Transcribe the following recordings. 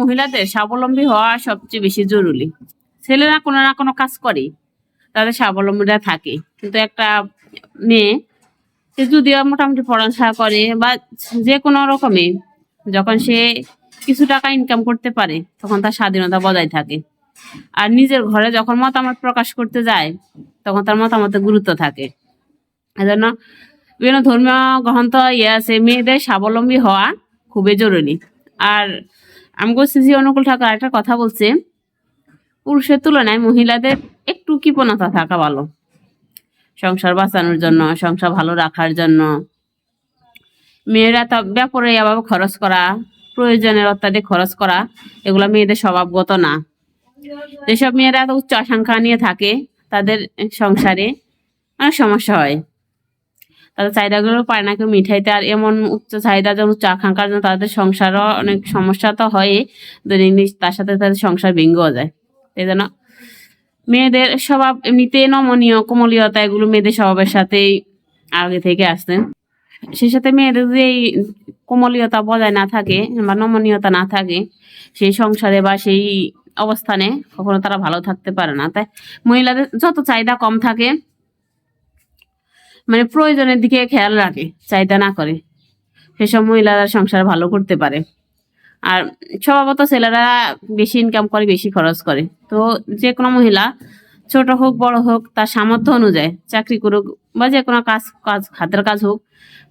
মহিলাদের স্বাবলম্বী হওয়া সবচেয়ে বেশি জরুরি। ছেলেরা কোনো না কোনো কাজ করে, তাদের স্বাবলম্বীরা থাকে। কিন্তু একটা মেয়ে, সে যদিও মোটামুটি পড়াশোনা করে বা যে কোনো রকমে, যখন সে কিছু টাকা ইনকাম করতে পারে, তখন তার স্বাধীনতা বজায় থাকে। আর নিজের ঘরে যখন মতামত প্রকাশ করতে যায়, তখন তার মতামতে গুরুত্ব থাকে। এজন্য বিভিন্ন ধর্মীয় গ্রন্থ ইয়ে আছে, মেয়েদের স্বাবলম্বী হওয়া খুবই জরুরি। আর আমগো সিসি অনুকূল ঠাকুর একটা কথা বলছে। পুরুষের তুলনায় মহিলাদের একটু কৃপণতা থাকা ভালো। সংসার বাঁচানোর জন্য, সংসার ভালো রাখার জন্য। মেয়েরা তা ব্যাপারে এভাবে খরচ করা, প্রয়োজনের অত্যাধিক খরচ করা, এগুলো মেয়েদের স্বভাবগত না। যেসব মেয়েরা উচ্চ আকাঙ্ক্ষা নিয়ে থাকে, তাদের সংসারে অনেক সমস্যা হয়। তাদের চাহিদাগুলো পায় না কেউ মিঠাইতে। আর এমন উচ্চ চাহিদা যেমন উচ্চ আকাঙ্ক্ষার জন্য তাদের সংসারও অনেক সমস্যা তো হয় দৈনিক তার সাথে তাদের সংসার ভেঙ্গেও যায়। এই জন্য মেয়েদের স্বভাব এমনিতে নমনীয়, কোমলীয়তা, এগুলো মেয়েদের স্বভাবের সাথেই আগে থেকে আসতেন সেই সাথে মেয়েদের যে এই কোমলীয়তা বজায় না থাকে বা নমনীয়তা না থাকে, সেই সংসারে বা সেই অবস্থানে কখনো তারা ভালো থাকতে পারে না। তাই মহিলাদের যত চাহিদা কম থাকে মানে প্রয়োজনের দিকে খেয়াল রাখে, চাহিদা না করে। সেসব মহিলারা সংসার ভালো করতে পারে। আর স্বভাবত ছেলেরা বেশি ইনকাম করে, বেশি খরচ করে। তো যে কোনো মহিলা, ছোট হোক, বড় হোক, তার সামর্থ্য অনুযায়ী চাকরি করুক বা যে কোনো কাজ কাজ, হাতের কাজ হোক,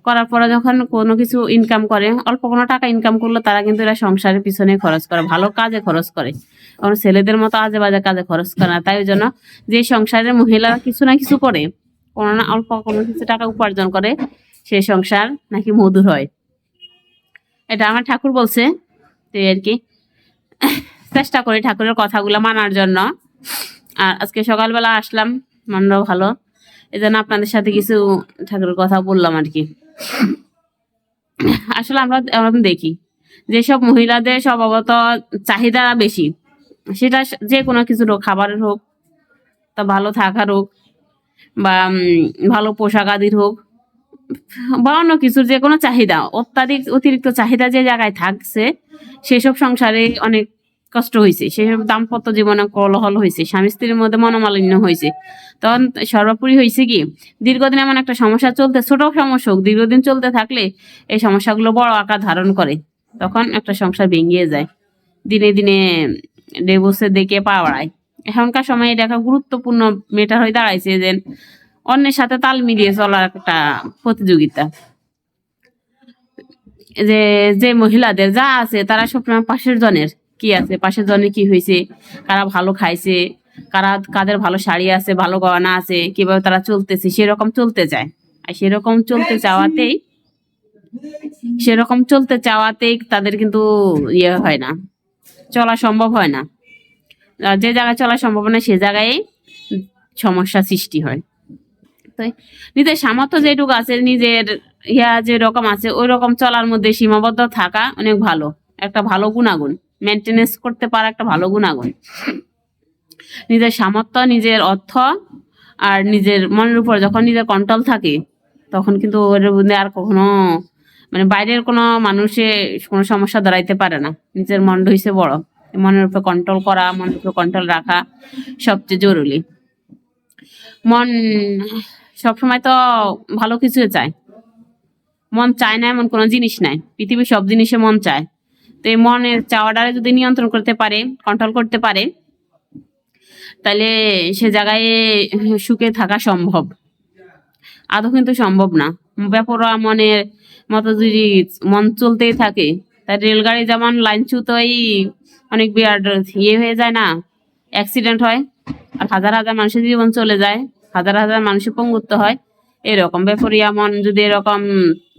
করার পরে যখন কোনো কিছু ইনকাম করে, অল্প কোনো টাকা ইনকাম করলে তারা কিন্তু এরা সংসারের পিছনে খরচ করে, ভালো কাজে খরচ করে। কারণ ছেলেদের মতো আজে বাজে কাজে খরচ করে না। তাই জন্য যে সংসারের মহিলারা কিছু না কিছু করে কোনো না অল্প কোনো কিছু টাকা উপার্জন করে সে সংসার নাকি মধুর হয়। এটা আমার ঠাকুর বলছে তো আর কি। চেষ্টা করি ঠাকুরের কথাগুলো মানার জন্য। আর আজকে সকালবেলা আসলাম, মনটাও ভালো। এই জন্য আপনাদের সাথে কিছু ঠাকুরের কথা বললাম আর কি। আসলে আমরা আমরা দেখি, যেসব মহিলাদের স্বভাবত চাহিদা বেশি, সেটা যে কোনো কিছু হোক, খাবারের হোক, তা ভালো থাকার হোক বা ভালো পোশাক আদির হোক, বা অন্য কিছুর যে কোনো চাহিদা, অত্যাধিক অতিরিক্ত চাহিদা যে জায়গায় থাকছে, সেসব সংসারে অনেক কষ্ট হয়েছে সেসব দাম্পত্য জীবনে কলহল হয়েছে স্বামী স্ত্রীর মধ্যে মনোমালিন্য হয়েছে তখন সর্বোপরি হয়েছে কি, দীর্ঘদিন এমন একটা সমস্যা চলতে, ছোট সমস্যা হোক, দীর্ঘদিন চলতে থাকলে এই সমস্যাগুলো বড় আকার ধারণ করে। তখন একটা সংসার ভেঙে যায়। দিনে দিনে ডিভোর্সের দিকে পা বাড়ায়। এখনকার সময় এটা একটা গুরুত্বপূর্ণ মেটার হয়ে দাঁড়াইছে যে অন্যের সাথে তাল মিলিয়ে চলার একটা প্রতিযোগিতা। যে যে মহিলাদের যা আছে তারা সবসময় পাশের জনের কি আছে, পাশের জনের কি হয়েছে কারা ভালো খাইছে, কারা কাদের ভালো শাড়ি আছে, ভালো গয়না আছে, কীভাবে তারা চলতেছে, সেরকম চলতে চায়। আর সেরকম চলতে চাওয়াতেই, সেরকম চলতে চাওয়াতেই তাদের কিন্তু ইয়ে হয় না, চলা সম্ভব হয় না। যে জায়গায় চলার সম্ভব না সে জায়গায় সমস্যা সৃষ্টি হয়। তো নিজের সামর্থ্য যেটুকু আছে, নিজের ইয়া যে রকম আছে ওই রকম চলার মধ্যে সীমাবদ্ধ থাকা অনেক ভালো। একটা ভালো গুণাগুণ। মেনটেনেন্স করতে পারা একটা ভালো গুণাগুণ। নিজের সামর্থ্য, নিজের অর্থ আর নিজের মনের উপর যখন নিজের কন্ট্রোল থাকে, তখন কিন্তু ওর মধ্যে আর কখনো মানে বাইরের কোনো মানুষে কোনো সমস্যা দাঁড়াইতে পারে না। নিজের মন হইছে বড়। মনের উপর কন্ট্রোল করা, মনের উপর কন্ট্রোল রাখা সবচেয়ে জরুরি। মন সবসময় তো ভালো কিছু চায়। মন চায় না এমন কোনো জিনিস নাই। পৃথিবীর সব জিনিসে মন চায়। তো এই মনের চাওয়াটারে যদি নিয়ন্ত্রণ করতে পারে কন্ট্রোল করতে পারে, তাহলে সে জায়গায় সুখে থাকা সম্ভব। আদৌ কিন্তু সম্ভব না। ব্যাপারা মনের মতো যদি মন চলতেই থাকে রেলগাড়ি যেমন লাইন চুতোই অনেক বিরাট ইয়ে হয়ে যায় না অ্যাক্সিডেন্ট হয়, আর হাজার হাজার মানুষের জীবন চলে যায়, হাজার হাজার মানুষের পঙ্গুত্ব হয়। এরকম ব্যাপারিয়া মন যদি এরকম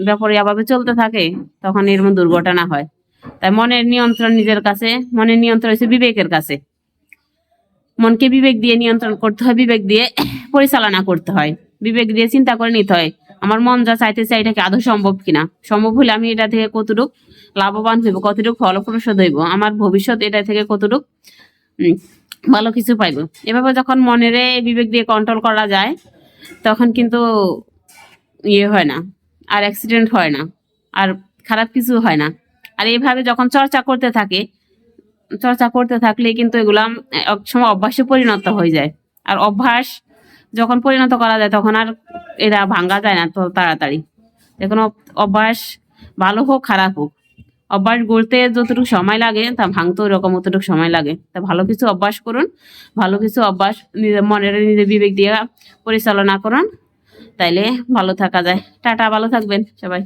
ব্যাপারিয়া ভাবে চলতে থাকে, তখন এরকম দুর্ঘটনা হয়। তাই মনের নিয়ন্ত্রণ নিজের কাছে, মনের নিয়ন্ত্রণ হচ্ছে বিবেকের কাছে। মনকে বিবেক দিয়ে নিয়ন্ত্রণ করতে হয়, বিবেক দিয়ে পরিচালনা করতে হয়। বিবেক দিয়ে চিন্তা করে নিতে হয় আমার মন যা চাইতে চাই এটা কি আদৌ সম্ভব কিনা? সম্ভব হলে আমি এটা থেকে কতটুক লাভবান হইব, কতটুক ফলপ্রসূ হইব, আমার ভবিষ্যৎ এটা থেকে কতটুক ভালো কিছু পাইব। এভাবে যখন মনেরে বিবেক দিয়ে কন্ট্রোল করা যায়, তখন কিন্তু ইয়ে হয় না, আর অ্যাক্সিডেন্ট হয় না, আর খারাপ কিছু হয় না। আর এইভাবে যখন চর্চা করতে থাকে, চর্চা করতে থাকলে কিন্তু এগুলা এক সময় অভ্যাসে পরিণত হয়ে যায়। আর অভ্যাস যখন পরিণত করা যায়, তখন আর এরা ভাঙ্গা যায় না তো তাড়াতাড়ি। কোনো অভ্যাস ভালো হোক, খারাপ হোক। অভ্যাস গড়তে যতটুকু সময় লাগে, তা ভাঙতে ওরকম অতটুকু সময় লাগে। তা ভালো কিছু অভ্যাস করুন, ভালো কিছু অভ্যাস নিজের মনের নিজের বিবেক দিয়ে পরিচালনা করুন, তাইলে ভালো থাকা যায়। টাটা, ভালো থাকবেন সবাই।